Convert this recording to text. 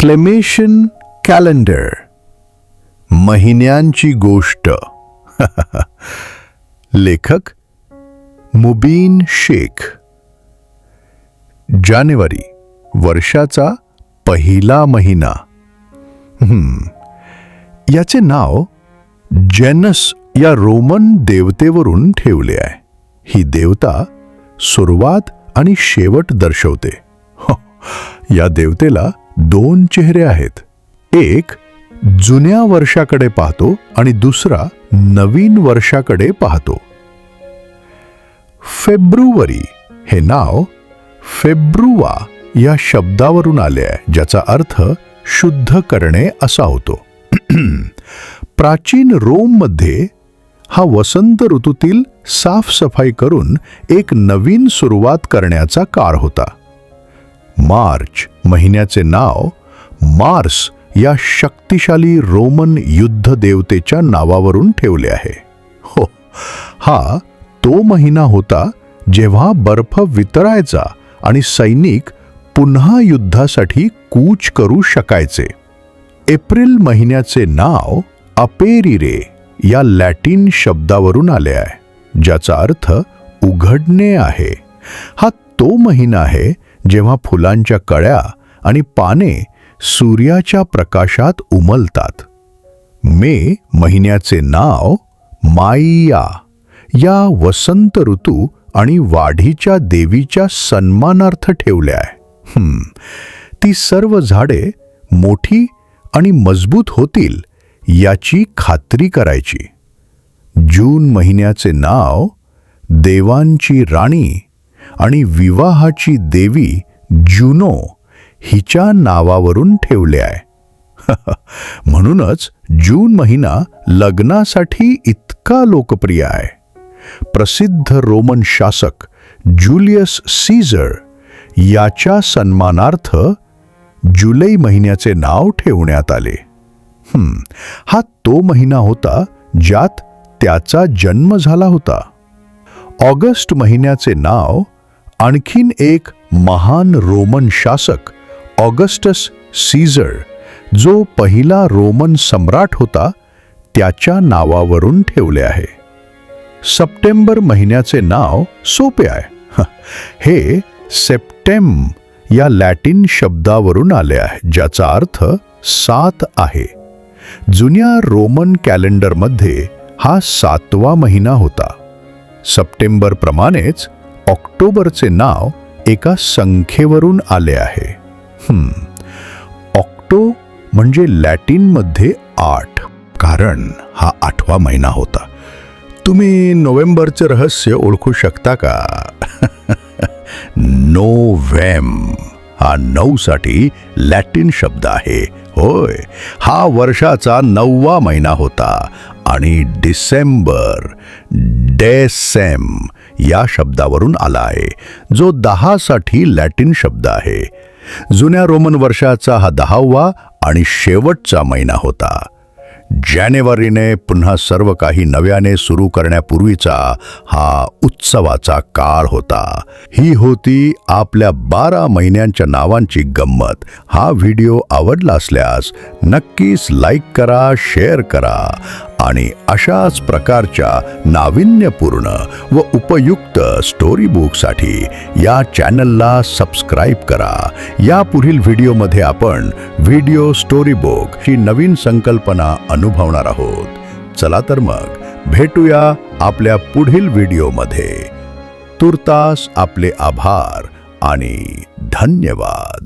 Claymation calendar महिन्यांची गोष्ट. लेखक मुबीन शेख. जानेवारी वर्षाचा पहिला महिना. हम्म. याचे नाव जेनस या रोमन देवतेवरून ठेवले आहे. ही देवता सुरुवात आणि शेवट दर्शवते. या देवतेला दोन चेहरे आहेत. एक जुन्या वर्षाकडे पाहतो आणि दुसरा नवीन वर्षाकडे पाहतो. फेब्रुवारी हे नाव फेब्रुवा या शब्दावरून आले आहे ज्याचा अर्थ शुद्ध करणे असा होतो. प्राचीन रोममध्ये हा वसंत ऋतूतील साफसफाई करून एक नवीन सुरुवात करण्याचा काळ होता. मार्च महिन्याचे नाव मार्स या शक्तिशाली रोमन युद्ध देवतेच्या नावावरून ठेवले आहे. हो हा तो महिना होता जेव्हा बर्फ वितरायचा आणि सैनिक पुन्हा युद्धासाठी कूच करू शकायचे. एप्रिल महिन्याचे नाव अपेरिरे या लॅटिन शब्दावरून आले आहे ज्याचा अर्थ उघडणे आहे. हा तो महिना आहे जेव्हा फुलांच्या कळ्या आणि पाने सूर्याच्या प्रकाशात उमलतात. मे महिन्याचे नाव माइया या वसंत ऋतू आणि वाढीच्या देवीच्या सन्मानार्थ ठेवल्या आहे. ती सर्व झाडे मोठी आणि मजबूत होतील याची खात्री करायची. जून महिन्याचे नाव देवांची राणी आणि विवाहाची देवी जुनो हिच्या नावावरून ठेवले आहे. म्हणूनच जून महिना लग्नासाठी इतका लोकप्रिय आहे. प्रसिद्ध रोमन शासक जुलियस सीझर याच्या सन्मानार्थ जुलै महिन्याचे नाव ठेवण्यात आले. हा तो महिना होता ज्यात त्याचा जन्म झाला होता. ऑगस्ट महिन्याचे नाव आणखीन एक महान रोमन शासक ऑगस्टस सीझर जो पहिला रोमन सम्राट होता त्याच्या नावावरून ठेवले आहे. सप्टेंबर महिन्याचे नाव सोपे आहे. हे सेप्टेम या लॅटिन शब्दावरून आले आहे ज्याचा अर्थ सात आहे. जुन्या रोमन कॅलेंडरमध्ये हा सातवा महिना होता. सप्टेंबरप्रमाणेच ऑक्टोबरचे नाव एका संख्येवरून आले आहे. ऑक्टो म्हणजे लॅटिनमध्ये आठ कारण हा आठवा महिना होता. तुम्ही नोव्हेंबरचे रहस्य ओळखू शकता का? नोव्हेम हा नऊसाठी लॅटिन शब्द आहे. होय हा वर्षाचा नववा महिना होता. आणि डिसेंबर डेसेम या शब्दावरून आला आहे जो दहासाठी लॅटिन शब्द आहे. जुन्या रोमन वर्षाचा हा दहावा आणि शेवटचा महिना होता. जानेवारीने पुन्हा सर्व काही नव्याने सुरू करण्यापूर्वीचा हा उत्सवाचा काळ होता. ही होती आपल्या बारा महिन्यांच्या नावांची गंमत. हा व्हिडिओ आवडला असल्यास नक्कीच लाईक करा शेअर करा आणि अशाच प्रकारच्या नाविन्यपूर्ण व उपयुक्त स्टोरी बुकसाठी या चॅनलला सबस्क्राईब करा. या पुढील व्हिडिओमध्ये आपण व्हिडिओ स्टोरी बुक ही नवीन संकल्पना अनुभवणार आहोत. चला तर मग भेटूया आपल्या पुढील व्हिडिओमध्ये. तुर्तास आपले आभार आणि धन्यवाद.